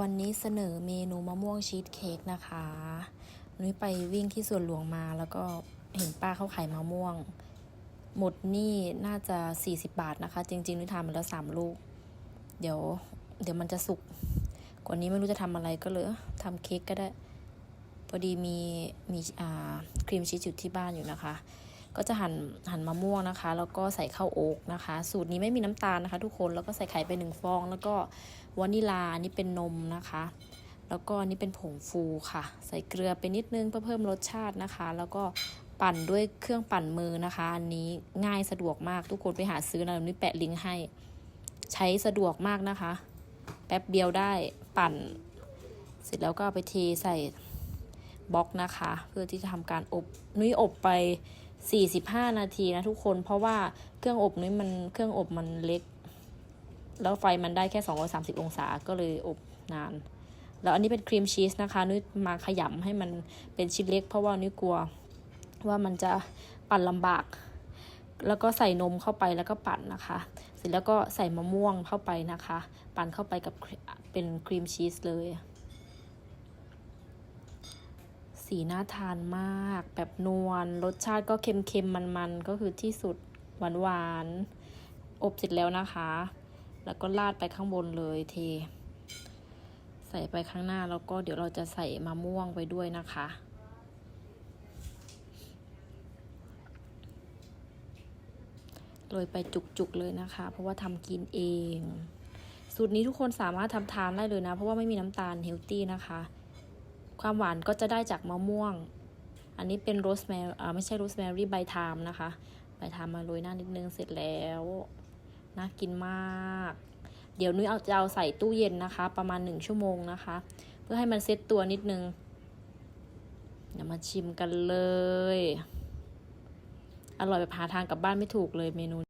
วันนี้เสนอเมนูมะม่วงชีสเค้กนะคะนุ้ยไปวิ่งที่สวนหลวงมาแล้วก็เห็นป้าเขาขายมะม่วง หมดนี่น่าจะ 40 บาทนะคะ จริงๆนุ้ยทำมาแล้วสามลูก เดี๋ยว เดี๋ยวมันจะสุกกว่านี้ไม่รู้จะทำอะไรก็เลยทำเค้กก็ได้ พอดีมีมีอ่าครีมชีสอยู่ที่บ้านอยู่นะคะ ก็จะหั่นหั่นมะม่วงนะคะ แล้วก็ใส่ข้าวโอ๊กนะคะ สูตรนี้ไม่มีน้ำตาลนะคะ ทุกคนแล้วก็ใส่ไข่ไปหนึ่งฟอง แล้วก็วานิลาอันนี้เป็นนมนะคะ แล้วก็อันนี้เป็นผงฟูค่ะ ใส่เกลือไปนิดนึงเพื่อเพิ่มรสชาตินะคะ แล้วก็ปั่นด้วยเครื่องปั่นมือนะคะ อันนี้ง่ายสะดวกมากทุกคนไปหาซื้อนะนี่แปะลิงก์ให้ ใช้สะดวกมากนะคะ แป๊บเดียวได้ปั่น เสร็จแล้วก็เอาไปเทใส่บล็อกนะคะ เพื่อที่จะทำการอบนุ้ยอบไป 45 นาทีนะทุกคน เพราะว่าเครื่องอบนุ้ยมันเครื่องอบมันเล็ก แล้วไฟมันได้แค่ 230 องศาก็เลยอบนาน แล้วอันนี้เป็นครีมชีสนะคะนุ้ยมาขยำให้มันเป็นชิ้นเล็ก เพราะว่านุ้ยกลัวว่ามันจะปั่นลำบาก แล้วก็ใส่นมเข้าไปแล้วก็ปั่นนะคะ เสร็จแล้วก็ใส่มะม่วงเข้าไปนะคะ ปั่นเข้าไปกับเป็นครีมชีสเลย สีน่าทานมาก แบบนวลรสชาติก็เค็มๆมันๆ ก็คือที่สุดหวานๆ อบเสร็จแล้วนะคะ แล้วก็ราดไปข้างบนเลยเท ใส่ไปข้างหน้าแล้วก็เดี๋ยวเราจะใส่มะม่วงไปด้วยนะคะโรยไปจุกๆเลยนะคะ เพราะว่าทำกินเอง สูตรนี้ทุกคนสามารถทำทานได้เลยนะ เพราะว่าไม่มีน้ำตาลเฮลตี้นะคะ ความหวานก็จะได้จากมะม่วง อันนี้เป็นโรสแมรี่อ่าไม่ใช่โรสแมรี่ใบทามนะคะ ใบทามมาโรยหน้านิดนึงเสร็จแล้ว น่ากินมาก เดี๋ยวนุ้ยเอาจะเอาใส่ตู้เย็นนะคะ ประมาณหนึ่งชั่วโมงนะคะ เพื่อให้มันเซ็ตตัวนิดนึง เดี๋ยวมาชิมกันเลย อร่อยแบบหาทางกลับบ้านไม่ถูกเลยเมนู